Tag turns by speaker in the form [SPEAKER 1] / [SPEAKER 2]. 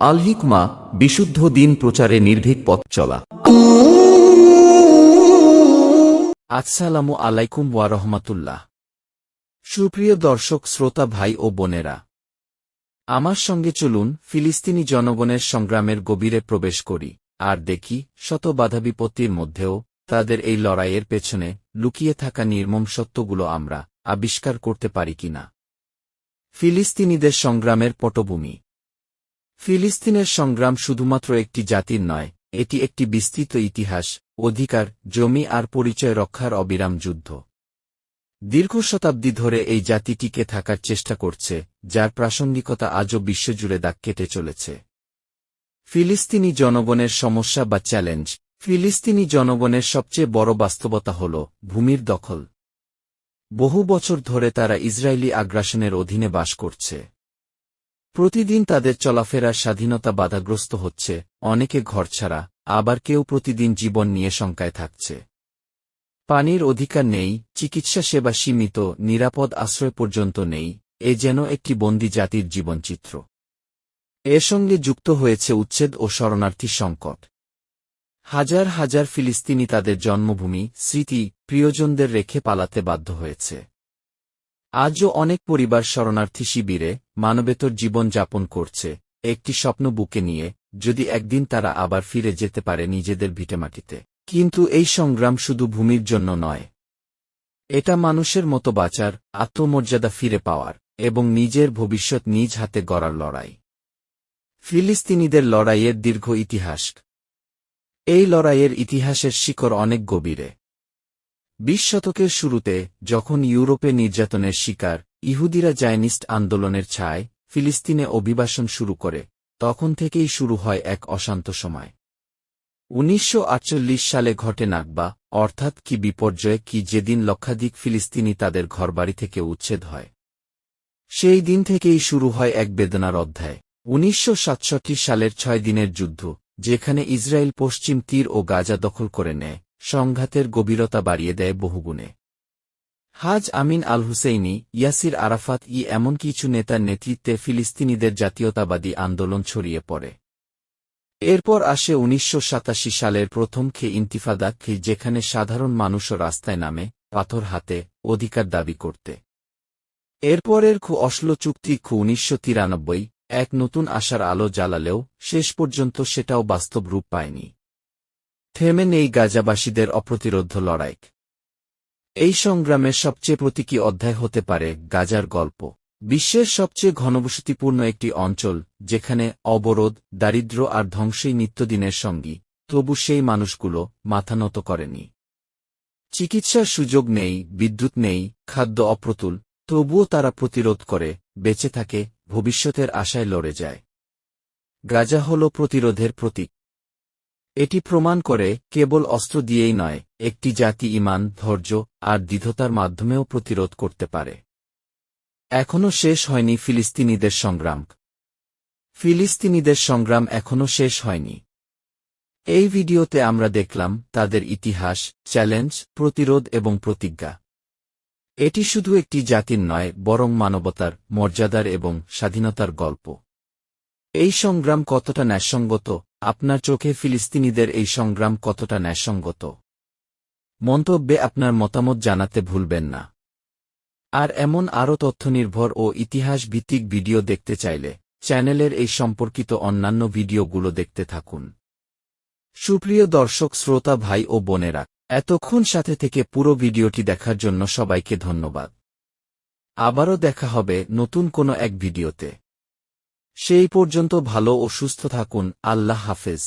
[SPEAKER 1] আল হিকমা বিশুদ্ধ দিন প্রচারে নির্ভীক পথ চলা।
[SPEAKER 2] আসসালামু আলাইকুম ওয়া রহমাতুল্লাহ। সুপ্রিয় দর্শক, শ্রোতা, ভাই ও বোনেরা, আমার সঙ্গে চলুন ফিলিস্তিনি জনগণের সংগ্রামের গভীরে প্রবেশ করি আর দেখি শত বাধা বিপত্তির মধ্যেও তাদের এই লড়াইয়ের পেছনে লুকিয়ে থাকা নির্মম সত্যগুলো আমরা আবিষ্কার করতে পারি কিনা। ফিলিস্তিনিদের সংগ্রামের পটভূমি ফিলিস্তিনের সংগ্রাম শুধুমাত্র একটি জাতির নয়, এটি একটি বিস্তৃত ইতিহাস, অধিকার, জমি আর পরিচয় রক্ষার অবিরাম যুদ্ধ। দীর্ঘ শতাব্দী ধরে এই জাতি টিকে থাকার চেষ্টা করছে, যার প্রাসঙ্গিকতা আজও বিশ্বজুড়ে দাগ কেটে চলেছে। ফিলিস্তিনি জনগণের সমস্যা বা চ্যালেঞ্জ, ফিলিস্তিনি জনগণের সবচেয়ে বড় বাস্তবতা হল ভূমির দখল। বহু বছর ধরে তারা ইসরায়েলি আগ্রাসনের অধীনে বাস করছে। প্রতিদিন তাদের চলাফেরার স্বাধীনতা বাধাগ্রস্ত হচ্ছে, অনেকে ঘর ছাড়া, আবার কেউ প্রতিদিন জীবন নিয়ে শঙ্কায় থাকছে। পানির অধিকার নেই, চিকিৎসা সেবা সীমিত, নিরাপদ আশ্রয় পর্যন্ত নেই, এ যেন একটি বন্দী জাতির জীবনচিত্র। এর সঙ্গে যুক্ত হয়েছে উচ্ছেদ ও শরণার্থী সংকট। হাজার হাজার ফিলিস্তিনি তাদের জন্মভূমি, স্মৃতি, প্রিয়জনদের রেখে পালাতে বাধ্য হয়েছে। আজও অনেক পরিবার শরণার্থী শিবিরে মানবেতর জীবন যাপন করছে, একটি স্বপ্ন বুকে নিয়ে, যদি একদিন তারা আবার ফিরে যেতে পারে নিজেদের ভিটেমাটিতে। কিন্তু এই সংগ্রাম শুধু ভূমির জন্য নয়। এটা মানুষের মতো বাঁচার, আত্মমর্যাদা ফিরে পাওয়ার, এবং নিজের ভবিষ্যৎ নিজ হাতে গড়ার লড়াই। ফিলিস্তিনিদের লড়াইয়ের দীর্ঘ ইতিহাস। এই লড়াইয়ের ইতিহাসের শিকড় অনেক গভীরে। বিশ শতকের শুরুতে, যখন ইউরোপে নির্যাতনের শিকার, ইহুদিরা জায়নিস্ট আন্দোলনের ছায়, ফিলিস্তিনে অভিবাসন শুরু করে, তখন থেকেই শুরু হয় এক অশান্ত সময়। উনিশশো আটচল্লিশ সালে ঘটে নাকবা, অর্থাৎ কি বিপর্যয় কি যেদিন লক্ষাধিক ফিলিস্তিনি তাদের ঘরবাড়ি থেকে উচ্ছেদ হয়। সেই দিন থেকেই শুরু হয় এক বেদনার অধ্যায়। উনিশশো সাতষট্টি সালের ছয় দিনের যুদ্ধ, যেখানে ইসরায়েল পশ্চিম তীর ও গাজা দখল করে নেয়। সংঘাতের গভীরতা বাড়িয়ে দেয় বহুগুণে। হাজ আমিন আল হুসেইনি ইয়াসির আরাফাত ই এমন কিছু নেতার নেতৃত্বে ফিলিস্তিনিদের জাতীয়তাবাদী আন্দোলন ছড়িয়ে পড়ে। এরপর আসে উনিশশো সাতাশি সালের প্রথম খে ইন্তিফাদা খে, যেখানে সাধারণ মানুষও রাস্তায় নামে, পাথর হাতে, অধিকার দাবি করতে। এরপরের খু অশ্ল চুক্তি খু উনিশশো এক নতুন আশার আলো জ্বালালেও শেষ পর্যন্ত সেটাও বাস্তব রূপ পায়নি। থেমে নেই গাজাবাসীদের অপ্রতিরোধ লড়াই। এই সংগ্রামের সবচেয়ে প্রতীকী অধ্যায় হতে পারে গাজার গল্প। বিশ্বের সবচেয়ে ঘনবসতিপূর্ণ একটি অঞ্চল, যেখানে অবরোধ দারিদ্র আর ধ্বংসই নিত্যদিনের সঙ্গী, তবু সেই মানুষগুলো মাথা নত করেনি। চিকিৎসার সুযোগ নেই, বিদ্যুৎ নেই, খাদ্য অপ্রতুল, তবুও তারা প্রতিরোধ করে, বেঁচে থাকে, ভবিষ্যতের আশায় লড়ে যায়। গাজা হল প্রতিরোধের প্রতীক। এটি প্রমাণ করে, কেবল অস্ত্র দিয়েই নয়, একটি জাতি ইমান, ধৈর্য, আর দৃঢ়তার মাধ্যমেও প্রতিরোধ করতে পারে। এখনও শেষ হয়নি ফিলিস্তিনিদের সংগ্রাম। ফিলিস্তিনিদের সংগ্রাম এখনও শেষ হয়নি। এই ভিডিওতে আমরা দেখলাম তাদের ইতিহাস, চ্যালেঞ্জ, প্রতিরোধ এবং প্রতিজ্ঞা। এটি শুধু একটি জাতির নয়, বরং মানবতার, মর্যাদার এবং স্বাধীনতার গল্প। এই সংগ্রাম কতটা ন্যায়সঙ্গত আপনার চোখে ফিলিস্তিনিদের এই সংগ্রাম কতটা ন্যায়সঙ্গত? মন্তব্যে আপনার মতামত জানাতে ভুলবেন না। আর এমন আরও তথ্যনির্ভর ও ইতিহাস ভিত্তিক ভিডিও দেখতে চাইলে চ্যানেলের এই সম্পর্কিত অন্যান্য ভিডিওগুলো দেখতে থাকুন। সুপ্রিয় দর্শক, শ্রোতা, ভাই ও বোনেরা, এতক্ষণ সাথে থেকে পুরো ভিডিওটি দেখার জন্য সবাইকে ধন্যবাদ। আবারও দেখা হবে নতুন কোনো এক ভিডিওতে। সেই পর্যন্ত ভালো ও সুস্থ থাকুন আল্লাহ হাফেজ।